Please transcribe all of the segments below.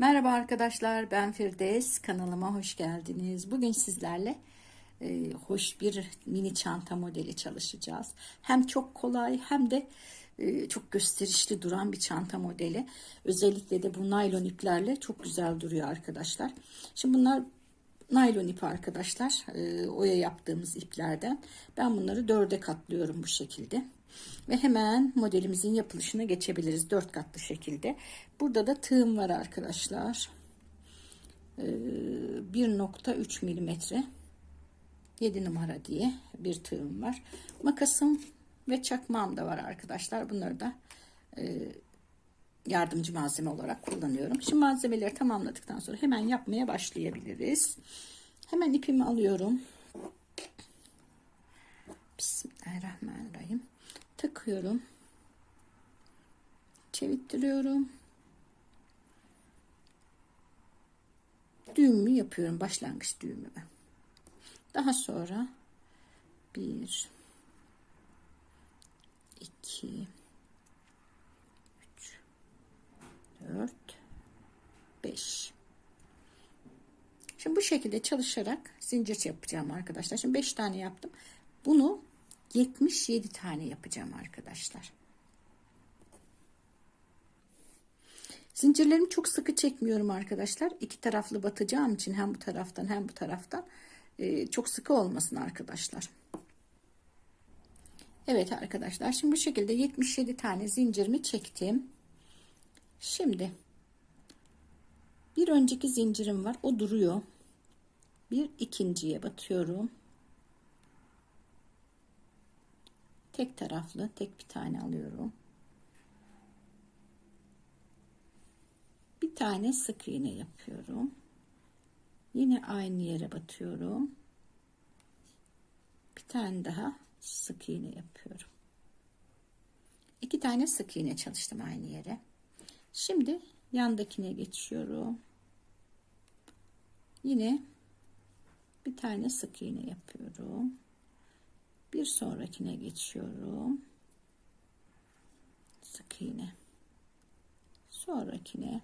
Merhaba arkadaşlar ben Firdevs kanalıma hoş geldiniz. Bugün sizlerle e, hoş bir mini çanta modeli çalışacağız. Hem çok kolay hem de e, çok gösterişli duran bir çanta modeli. Özellikle de bu naylon iplerle çok güzel duruyor arkadaşlar. Şimdi bunlar naylon ip arkadaşlar. E, oya yaptığımız iplerden. Ben bunları dörde katlıyorum bu şekilde. Ve hemen modelimizin yapılışına geçebiliriz. Dört katlı şekilde. Burada da tığım var arkadaşlar. Ee, 1.3 milimetre. 7 numara diye bir tığım var. Makasım ve çakmağım da var arkadaşlar. Bunları da e, yardımcı malzeme olarak kullanıyorum. Şimdi malzemeleri tamamladıktan sonra hemen yapmaya başlayabiliriz. Hemen ipimi alıyorum. Bismillahirrahmanirrahim takıyorum. Çevittiriyorum. Düğümü yapıyorum. Başlangıç düğümümü daha sonra bir iki üç dört beş. Şimdi bu şekilde çalışarak zincir yapacağım arkadaşlar. Şimdi 5 tane yaptım. Bunu 77 tane yapacağım arkadaşlar. Zincirlerimi çok sıkı çekmiyorum arkadaşlar. İki taraflı batacağım için hem bu taraftan hem bu taraftan e, çok sıkı olmasın arkadaşlar. Evet arkadaşlar şimdi bu şekilde 77 tane zincirimi çektim. Şimdi bir önceki zincirim var. O duruyor. Bir ikinciye batıyorum. Tek taraflı tek bir tane alıyorum. Bir tane sık iğne yapıyorum. Yine aynı yere batıyorum. Bir tane daha sık iğne yapıyorum. İki tane sık iğne çalıştım aynı yere. Şimdi yandakine geçiyorum. Yine bir tane sık iğne yapıyorum bir sonrakine geçiyorum. Sık iğne. Sonrakine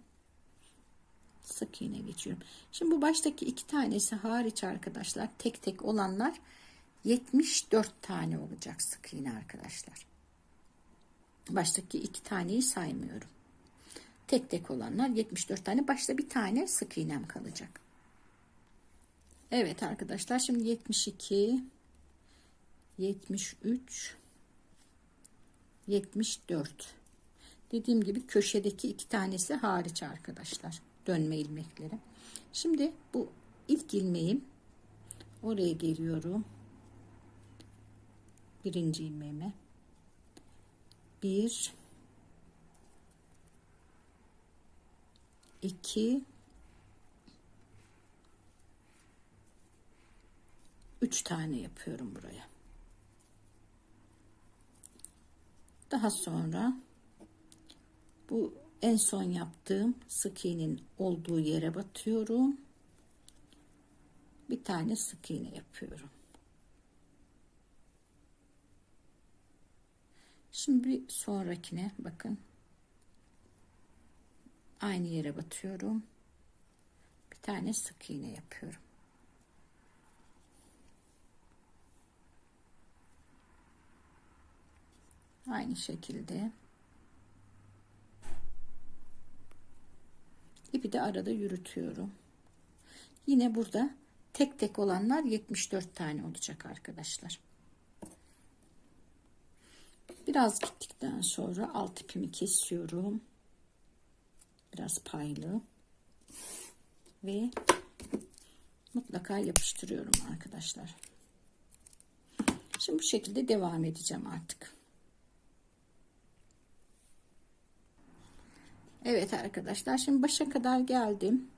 sık iğne geçiyorum. Şimdi bu baştaki iki tanesi hariç arkadaşlar tek tek olanlar 74 tane olacak sık iğne arkadaşlar. Baştaki iki taneyi saymıyorum. Tek tek olanlar 74 tane başta bir tane sık iğnem kalacak. Evet arkadaşlar şimdi 72 73 74 dediğim gibi köşedeki iki tanesi hariç arkadaşlar dönme ilmekleri. Şimdi bu ilk ilmeğim oraya geliyorum. Birinci ilmeğime. Bir iki üç tane yapıyorum buraya Daha sonra bu en son yaptığım sık iğnenin olduğu yere batıyorum. Bir tane sık iğne yapıyorum. Şimdi bir sonrakine bakın. Aynı yere batıyorum. Bir tane sık iğne yapıyorum. Aynı şekilde. İpi de arada yürütüyorum. Yine burada tek tek olanlar 74 tane olacak arkadaşlar. Biraz gittikten sonra alt ipimi kesiyorum. Biraz paylı. Ve mutlaka yapıştırıyorum arkadaşlar. Şimdi bu şekilde devam edeceğim artık Evet arkadaşlar şimdi başa kadar geldim.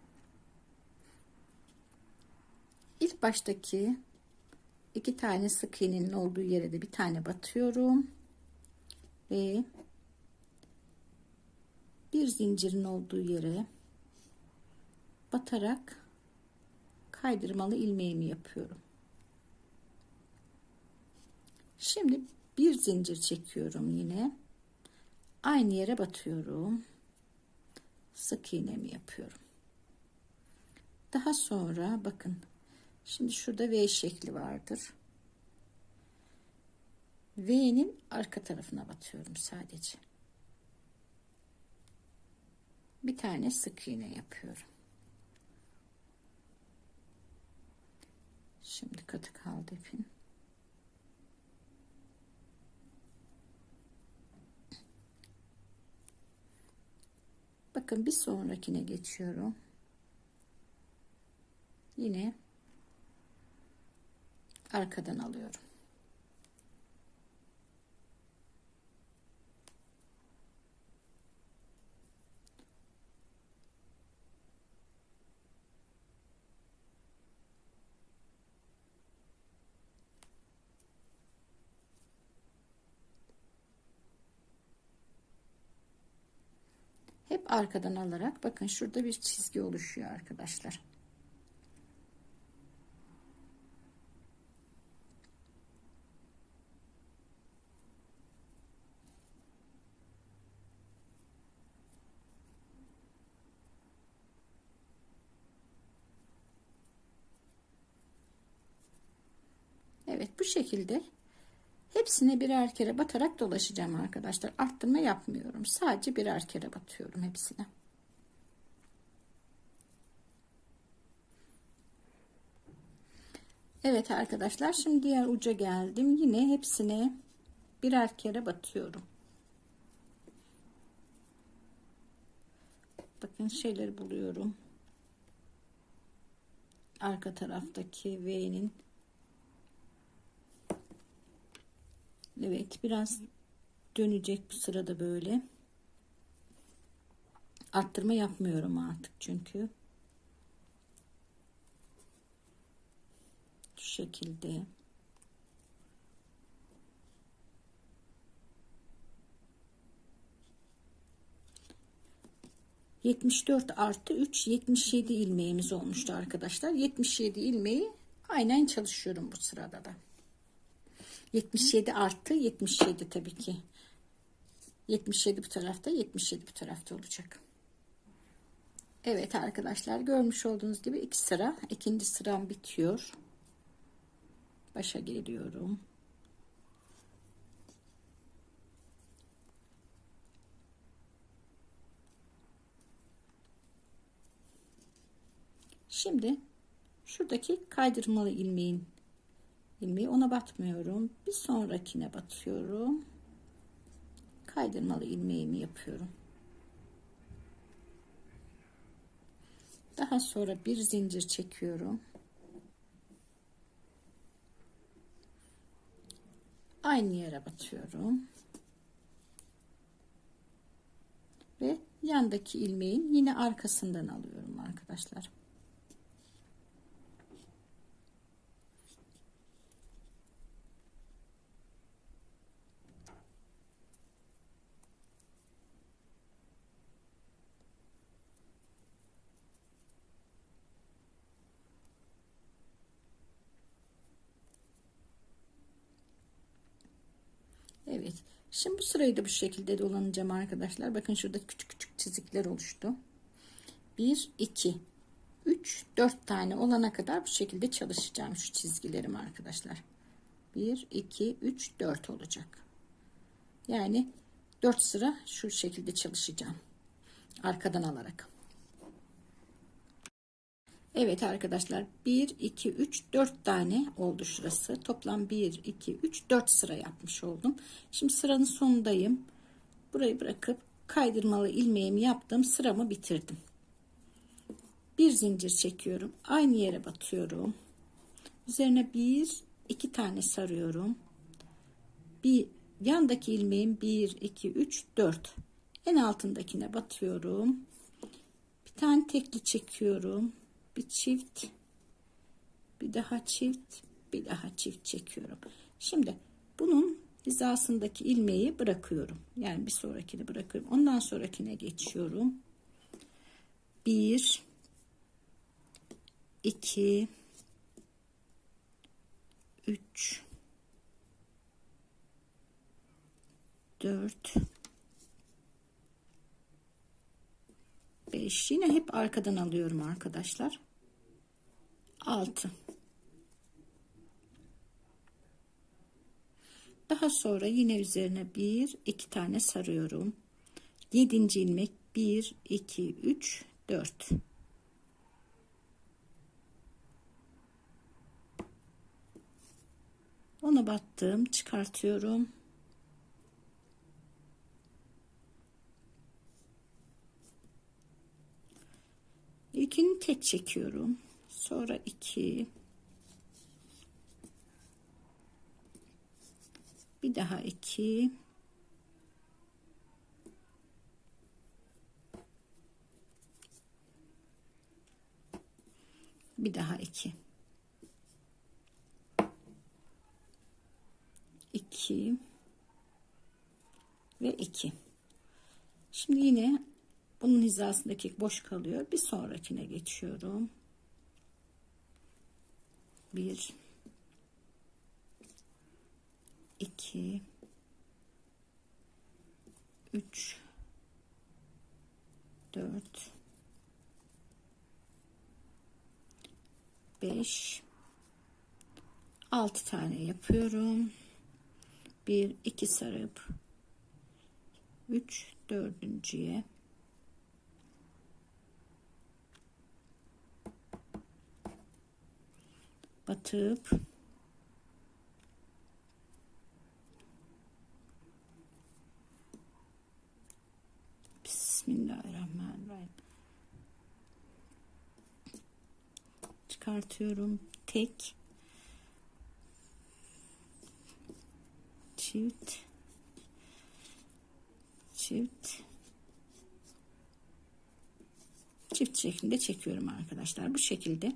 İlk baştaki iki tane sık iğnenin olduğu yere de bir tane batıyorum. Ve bir zincirin olduğu yere batarak kaydırmalı ilmeğimi yapıyorum. Şimdi bir zincir çekiyorum yine. Aynı yere batıyorum sık iğnemi yapıyorum. Daha sonra bakın. Şimdi şurada V şekli vardır. V'nin arka tarafına batıyorum sadece. Bir tane sık iğne yapıyorum. Şimdi katı kaldı ipin. Bakın bir sonrakine geçiyorum. Yine arkadan alıyorum. Hep arkadan alarak bakın şurada bir çizgi oluşuyor arkadaşlar. Evet bu şekilde hepsine birer kere batarak dolaşacağım arkadaşlar. Arttırma yapmıyorum. Sadece birer kere batıyorum hepsine. Evet arkadaşlar şimdi diğer uca geldim. Yine hepsine birer kere batıyorum. Bakın şeyleri buluyorum. Arka taraftaki V'nin Evet biraz dönecek bu sırada böyle. Arttırma yapmıyorum artık çünkü. Şu şekilde. Yetmiş dört artı üç yetmiş yedi ilmeğimiz olmuştu arkadaşlar. Yetmiş yedi ilmeği aynen çalışıyorum bu sırada da. 77 artı 77 tabii ki. 77 bu tarafta 77 bu tarafta olacak. Evet arkadaşlar görmüş olduğunuz gibi iki sıra ikinci sıram bitiyor. Başa geliyorum. Şimdi şuradaki kaydırmalı ilmeğin ilmeği ona batmıyorum. Bir sonrakine batıyorum. Kaydırmalı ilmeğimi yapıyorum. Daha sonra bir zincir çekiyorum. Aynı yere batıyorum. Ve yandaki ilmeğin yine arkasından alıyorum arkadaşlar. Evet. Şimdi bu sırayı da bu şekilde dolanacağım arkadaşlar. Bakın şurada küçük küçük çizikler oluştu. 1, 2, 3, 4 tane olana kadar bu şekilde çalışacağım şu çizgilerim arkadaşlar. 1, 2, 3, 4 olacak. Yani 4 sıra şu şekilde çalışacağım. Arkadan alarak. Evet arkadaşlar 1 2 3 4 tane oldu şurası. Toplam 1 2 3 4 sıra yapmış oldum. Şimdi sıranın sonundayım. Burayı bırakıp kaydırmalı ilmeğimi yaptım. Sıramı bitirdim. Bir zincir çekiyorum. Aynı yere batıyorum. Üzerine bir iki tane sarıyorum. Bir yandaki ilmeğim 1 2 3 4. En altındakine batıyorum. Bir tane tekli çekiyorum bir çift bir daha çift bir daha çift çekiyorum. Şimdi bunun hizasındaki ilmeği bırakıyorum. Yani bir sonrakini bırakıyorum. Ondan sonrakine geçiyorum. Bir iki üç dört 5 yine hep arkadan alıyorum arkadaşlar 6 Daha sonra yine üzerine bir iki tane sarıyorum. 7. ilmek 1 2 3 4 Ona battım, çıkartıyorum. İlkini tek çekiyorum. Sonra iki. Bir daha iki. Bir daha iki. 2 ve 2. Şimdi yine bunun hizasındaki boş kalıyor. Bir sonrakine geçiyorum. 1 2 3 4 5 6 tane yapıyorum. 1 2 sarıp 3 dördüncüye batıp Bismillahirrahmanirrahim. Çıkartıyorum tek çift çift çift şeklinde çekiyorum arkadaşlar. Bu şekilde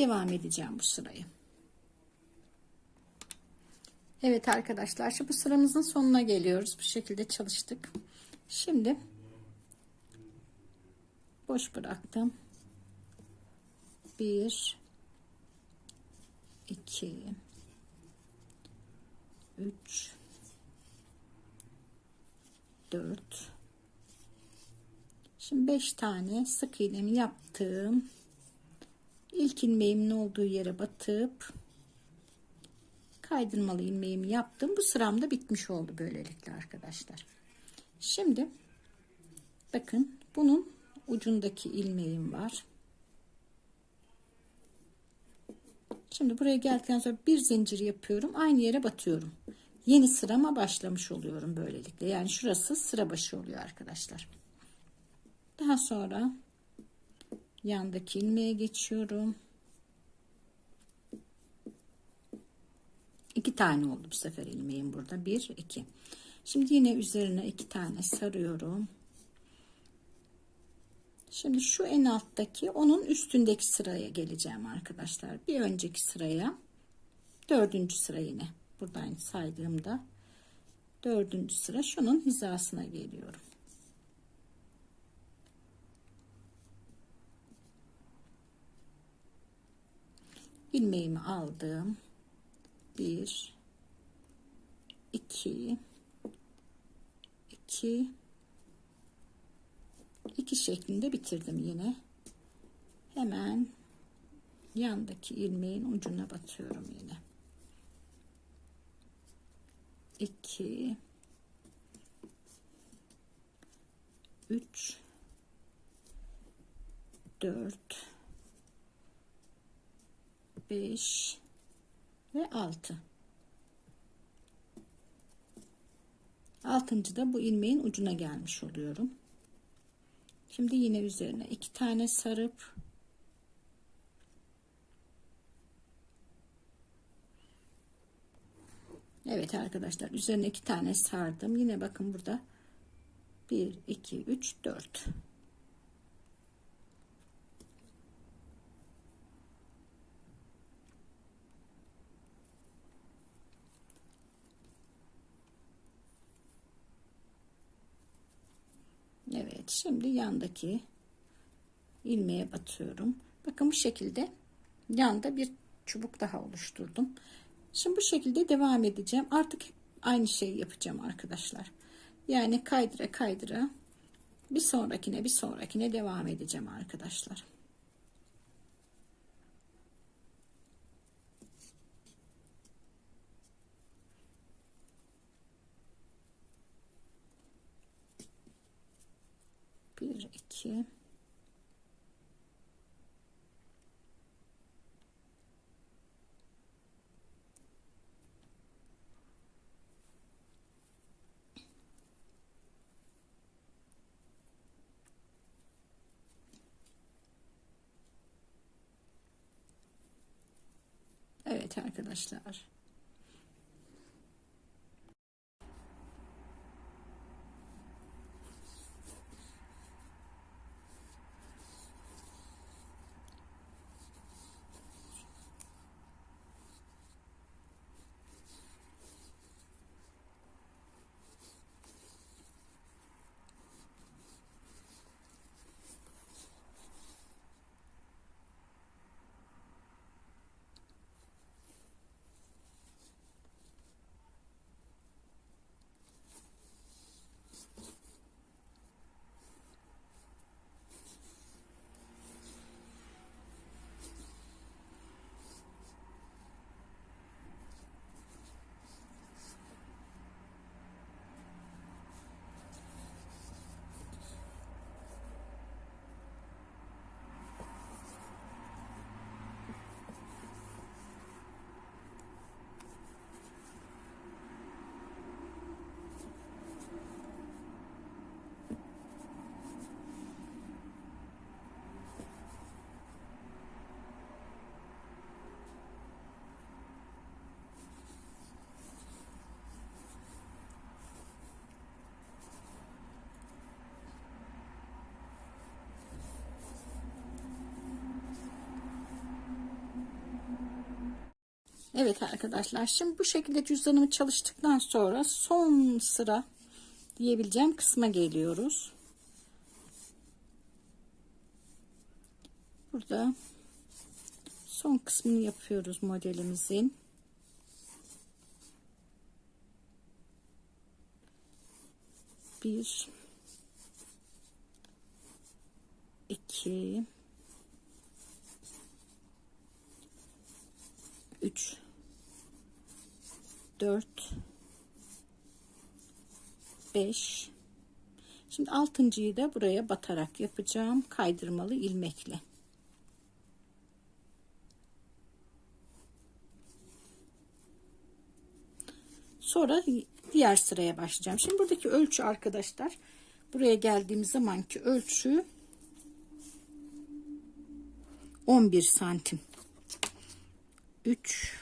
devam edeceğim bu sırayı. Evet arkadaşlar şimdi bu sıramızın sonuna geliyoruz. Bu şekilde çalıştık. Şimdi boş bıraktım. 1 2 3 4 Şimdi 5 tane sık iğnemi yaptım. İlk ilmeğimin olduğu yere batıp kaydırmalı ilmeğimi yaptım. Bu sıram da bitmiş oldu böylelikle arkadaşlar. Şimdi bakın bunun ucundaki ilmeğim var. Şimdi buraya geldikten sonra bir zincir yapıyorum. Aynı yere batıyorum. Yeni sırama başlamış oluyorum böylelikle. Yani şurası sıra başı oluyor arkadaşlar. Daha sonra yandaki ilmeğe geçiyorum. İki tane oldu bu sefer ilmeğim burada. Bir, iki. Şimdi yine üzerine iki tane sarıyorum. Şimdi şu en alttaki onun üstündeki sıraya geleceğim arkadaşlar. Bir önceki sıraya dördüncü sıra yine buradan saydığımda dördüncü sıra şunun hizasına geliyorum. İlmeğimi aldım. Bir, iki, iki, iki şeklinde bitirdim yine. Hemen yandaki ilmeğin ucuna batıyorum yine. 2 3 4 5 ve 6 altıncı da bu ilmeğin ucuna gelmiş oluyorum. Şimdi yine üzerine iki tane sarıp Evet arkadaşlar üzerine iki tane sardım. Yine bakın burada. 1 2 3 4 Evet şimdi yandaki ilmeğe batıyorum. Bakın bu şekilde yanda bir çubuk daha oluşturdum. Şimdi bu şekilde devam edeceğim. Artık aynı şeyi yapacağım arkadaşlar. Yani kaydıra kaydıra bir sonrakine bir sonrakine devam edeceğim arkadaşlar. Bir, iki. Evet arkadaşlar. Evet arkadaşlar şimdi bu şekilde cüzdanımı çalıştıktan sonra son sıra diyebileceğim kısma geliyoruz. Burada son kısmını yapıyoruz modelimizin. Bir, iki, üç, dört, beş. Şimdi altıncıyı da buraya batarak yapacağım kaydırmalı ilmekle. Sonra diğer sıraya başlayacağım. Şimdi buradaki ölçü arkadaşlar buraya geldiğim zamanki ölçü 11 santim. 3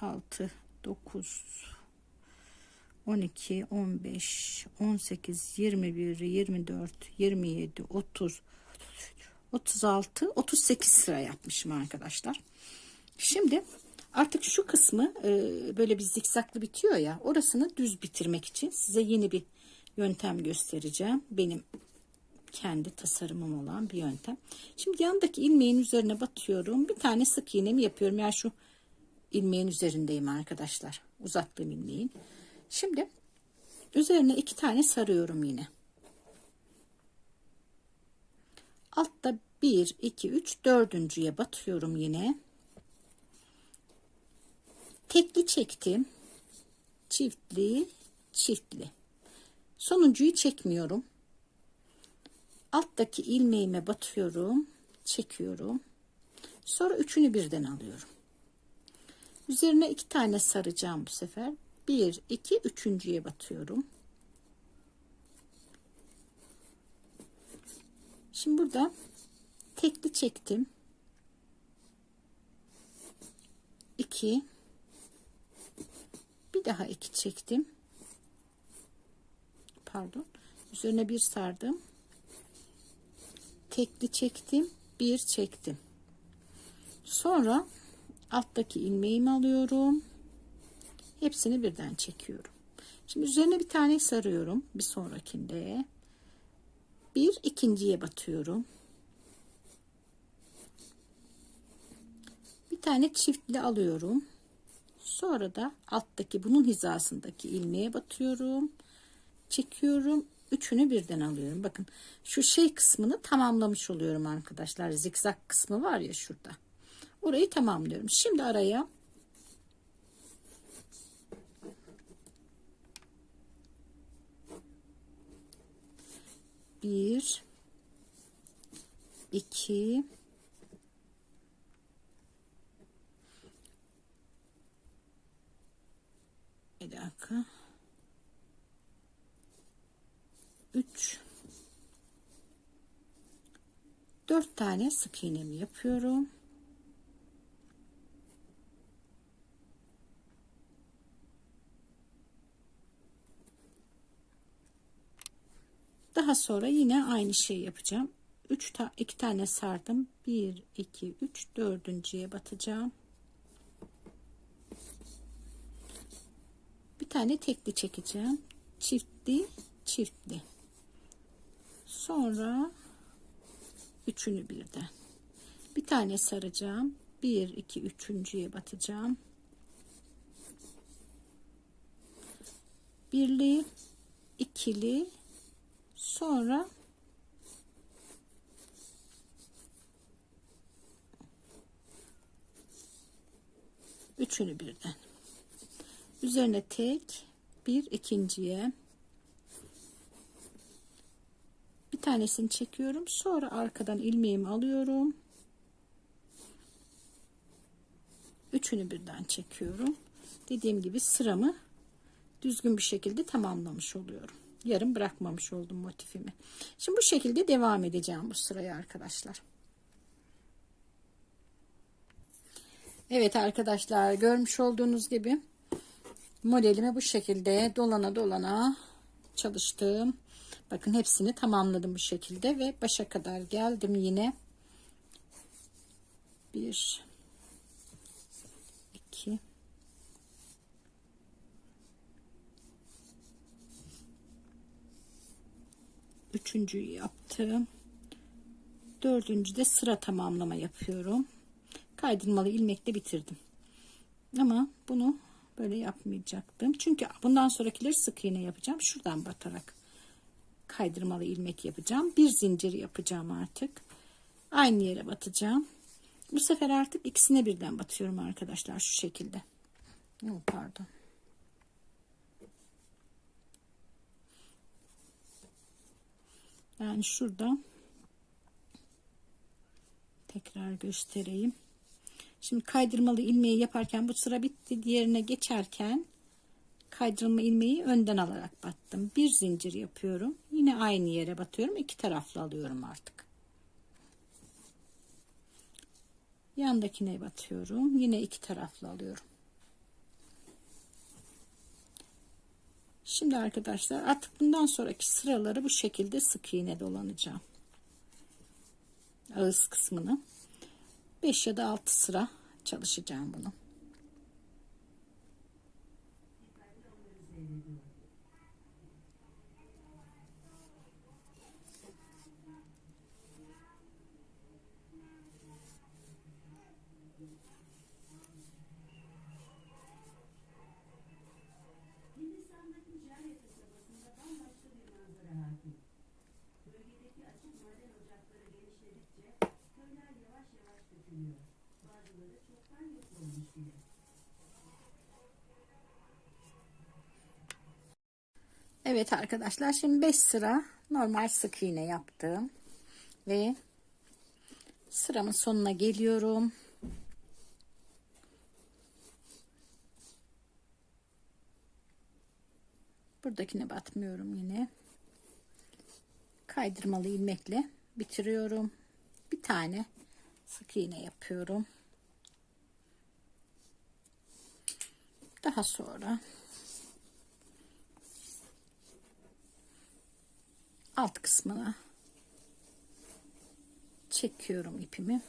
6 9 12 15 18 21 24 27 30 36 38 sıra yapmışım arkadaşlar. Şimdi artık şu kısmı e, böyle bir zikzaklı bitiyor ya orasını düz bitirmek için size yeni bir yöntem göstereceğim. Benim kendi tasarımım olan bir yöntem. Şimdi yandaki ilmeğin üzerine batıyorum. Bir tane sık iğnemi yapıyorum. Yani şu ilmeğin üzerindeyim arkadaşlar. Uzattığım ilmeğin. Şimdi üzerine iki tane sarıyorum yine. Altta 1, 2, 3, dördüncüye batıyorum yine. Tekli çektim. Çiftli, çiftli. Sonuncuyu çekmiyorum. Alttaki ilmeğime batıyorum. Çekiyorum. Sonra üçünü birden alıyorum. Üzerine iki tane saracağım bu sefer. Bir, iki, üçüncüye batıyorum. Şimdi burada tekli çektim. 2 bir daha iki çektim. Pardon. Üzerine bir sardım. Tekli çektim. Bir çektim. Sonra alttaki ilmeğimi alıyorum. Hepsini birden çekiyorum. Şimdi üzerine bir tane sarıyorum. Bir sonrakinde. Bir ikinciye batıyorum. Bir tane çiftli alıyorum. Sonra da alttaki bunun hizasındaki ilmeğe batıyorum. Çekiyorum. Üçünü birden alıyorum. Bakın şu şey kısmını tamamlamış oluyorum arkadaşlar. Zikzak kısmı var ya şurada. Orayı tamamlıyorum. Şimdi araya bir 2 Bir dakika. 3 4 tane sık iğnemi yapıyorum. Daha sonra yine aynı şeyi yapacağım. 3 ta 2 tane sardım. 1 2 3 dördüncüye batacağım. Bir tane tekli çekeceğim. Çiftli, çiftli. Sonra üçünü birden. Bir tane saracağım. 1 2 üçüncüye batacağım. Birli, ikili, sonra üçünü birden. Üzerine tek bir ikinciye bir tanesini çekiyorum. Sonra arkadan ilmeğimi alıyorum. Üçünü birden çekiyorum. Dediğim gibi sıramı düzgün bir şekilde tamamlamış oluyorum yarım bırakmamış oldum motifimi şimdi bu şekilde devam edeceğim bu sırayı arkadaşlar Evet arkadaşlar görmüş olduğunuz gibi modelimi bu şekilde dolana dolana çalıştım. Bakın hepsini tamamladım bu şekilde ve başa kadar geldim yine. 1 2 Üçüncüyü yaptım. Dördüncü de sıra tamamlama yapıyorum. Kaydırmalı ilmekle bitirdim. Ama bunu böyle yapmayacaktım. Çünkü bundan sonrakileri sık iğne yapacağım. Şuradan batarak kaydırmalı ilmek yapacağım. Bir zincir yapacağım artık. Aynı yere batacağım. Bu sefer artık ikisine birden batıyorum arkadaşlar şu şekilde. Yok pardon. Yani şurada tekrar göstereyim. Şimdi kaydırmalı ilmeği yaparken bu sıra bitti. Diğerine geçerken kaydırma ilmeği önden alarak battım. Bir zincir yapıyorum. Yine aynı yere batıyorum. İki taraflı alıyorum artık. Yandakine batıyorum. Yine iki taraflı alıyorum. Şimdi arkadaşlar artık bundan sonraki sıraları bu şekilde sık iğne dolanacağım. Ağız kısmını. 5 ya da 6 sıra çalışacağım bunu. Köyler yavaş yavaş dökülüyor. Bazıları çoktan yok olmuş bile. Evet arkadaşlar şimdi 5 sıra normal sık iğne yaptım. Ve sıramın sonuna geliyorum. Buradakine batmıyorum yine. Kaydırmalı ilmekle bitiriyorum. Bir tane sık iğne yapıyorum. Daha sonra alt kısmına çekiyorum ipimi.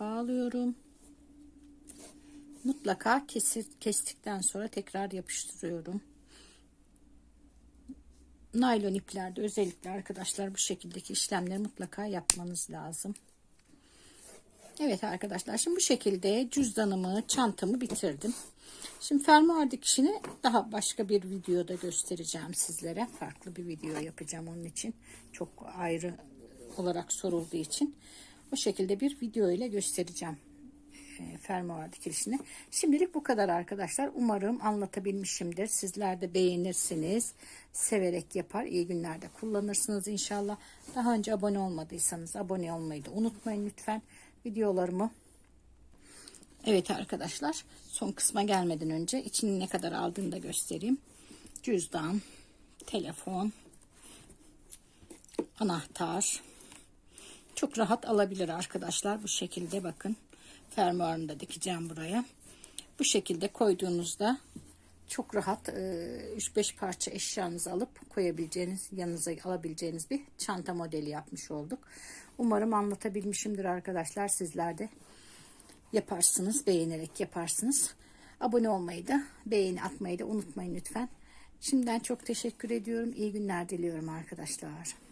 Bağlıyorum. Mutlaka kesir, kestikten sonra tekrar yapıştırıyorum. Naylon iplerde özellikle arkadaşlar bu şekildeki işlemleri mutlaka yapmanız lazım. Evet arkadaşlar şimdi bu şekilde cüzdanımı çantamı bitirdim. Şimdi fermuar dikişini daha başka bir videoda göstereceğim sizlere. Farklı bir video yapacağım onun için. Çok ayrı olarak sorulduğu için. O şekilde bir video ile göstereceğim. E, fermuar dikilişini. Şimdilik bu kadar arkadaşlar. Umarım anlatabilmişimdir. Sizler de beğenirsiniz. Severek yapar. İyi günlerde kullanırsınız inşallah. Daha önce abone olmadıysanız abone olmayı da unutmayın lütfen. Videolarımı Evet arkadaşlar son kısma gelmeden önce içini ne kadar aldığını da göstereyim. Cüzdan, telefon, anahtar. Çok rahat alabilir arkadaşlar bu şekilde bakın. Fermuarını da dikeceğim buraya. Bu şekilde koyduğunuzda çok rahat 3-5 parça eşyanızı alıp koyabileceğiniz, yanınıza alabileceğiniz bir çanta modeli yapmış olduk. Umarım anlatabilmişimdir arkadaşlar. Sizler de yaparsınız, beğenerek yaparsınız. Abone olmayı da, beğeni atmayı da unutmayın lütfen. Şimdiden çok teşekkür ediyorum. İyi günler diliyorum arkadaşlar.